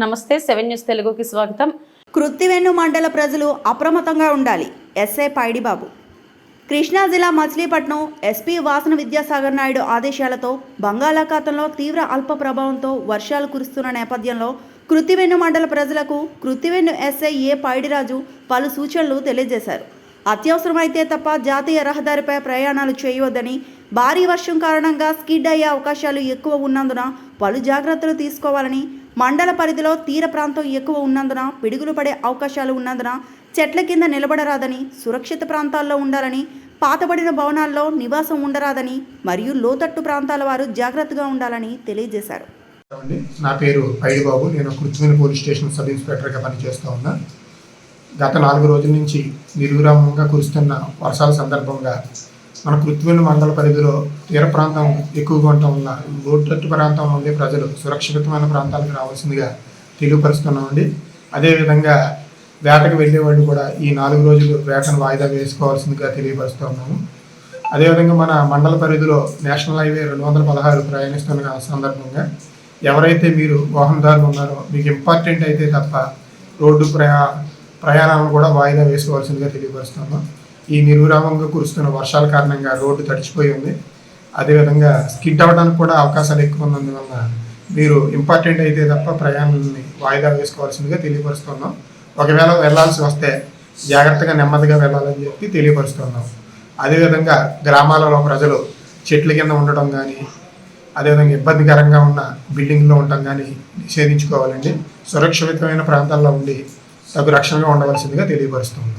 నమస్తే seven news తెలుగుకి స్వాగతం. కృత్తివెన్ను మండల ప్రజలు అప్రమత్తంగా ఉండాలి. ఎస్ఐ పైడిబాబు. కృష్ణా జిల్లా మచిలీపట్నం ఎస్పీ వాసన విద్యాసాగర్ నాయుడు ఆదేశాలతో బంగాళాఖాతంలో తీవ్ర అల్ప ప్రభావంతో వర్షాలు కురుస్తున్న నేపథ్యంలో కృత్తివెన్ను మండల ప్రజలకు కృత్తివెన్ను ఎస్ఐ ఏ పైడిరాజు పలు సూచనలు తెలియజేశారు. అత్యవసరమైతే తప్ప జాతీయ రహదారిపై ప్రయాణాలు చేయవద్దని భారీ వర్షం కారణంగా స్కిడ్ అయ్యే అవకాశాలు ఎక్కువ ఉన్నందున పలు జాగ్రత్తలు తీసుకోవాలని మండల పరిధిలో తీర ప్రాంతం ఎక్కువ ఉన్నందున పిడుగులు పడే అవకాశాలు ఉన్నందున చెట్ల కింద నిలబడరాదని సురక్షిత ప్రాంతాల్లో ఉండాలని పాతబడిన భవనాల్లో నివాసం ఉండరాదని మరియు లోతట్టు ప్రాంతాల వారు జాగ్రత్తగా ఉండాలని తెలియజేశారు. నా పేరు పైడిబాబు నేను కృత్రిమైన పోలీస్ స్టేషన్ సబ్ ఇన్స్పెక్టర్గా పనిచేస్తూ ఉన్నా. గత నాలుగు రోజుల నుంచి నిర్విరామంగా కురుస్తున్న వర్షాల సందర్భంగా మన కృత్రిమైన మండల పరిధిలో తీర ప్రాంతం ఎక్కువగా ఉండటం వల్ల లోతట్టు ప్రాంతంలో ఉండే ప్రజలు సురక్షితమైన ప్రాంతాలకు రావాల్సిందిగా తెలియపరుస్తున్నామండి. అదేవిధంగా వేటకు వెళ్ళేవాళ్ళు కూడా ఈ నాలుగు రోజులు వేటను వాయిదా వేసుకోవాల్సిందిగా తెలియపరుస్తున్నాము. అదేవిధంగా మన మండల పరిధిలో నేషనల్ హైవే రెండు వందల పదహారు ప్రయాణిస్తున్న సందర్భంగా ఎవరైతే మీరు వాహనదారులు ఉన్నారో మీకు ఇంపార్టెంట్ అయితే తప్ప రోడ్డు ప్రయా ప్రయాణాలను కూడా వాయిదా వేసుకోవాల్సిందిగా తెలియపరుస్తున్నాము. ఈ నిర్విరామంగా కురుస్తున్న వర్షాల కారణంగా రోడ్డు తడిచిపోయి ఉంది. అదేవిధంగా స్కిడ్ అవ్వడానికి కూడా అవకాశాలు ఎక్కువ ఉన్నందువల్ల మీరు ఇంపార్టెంట్ అయితే తప్ప ప్రయాణాన్ని వాయిదా వేసుకోవాల్సిందిగా తెలియపరుస్తున్నాం. ఒకవేళ వెళ్ళాల్సి వస్తే జాగ్రత్తగా నెమ్మదిగా వెళ్ళాలని చెప్పి తెలియపరుస్తున్నాం. అదేవిధంగా గ్రామాలలో ప్రజలు చెట్ల కింద ఉండటం కానీ అదేవిధంగా ఇబ్బందికరంగా ఉన్న బిల్డింగ్లో ఉండటం కానీ నిషేధించుకోవాలండి. సురక్షితమైన ప్రాంతాల్లో ఉండి తగు రక్షణగా ఉండవలసిందిగా తెలియపరుస్తున్నాం.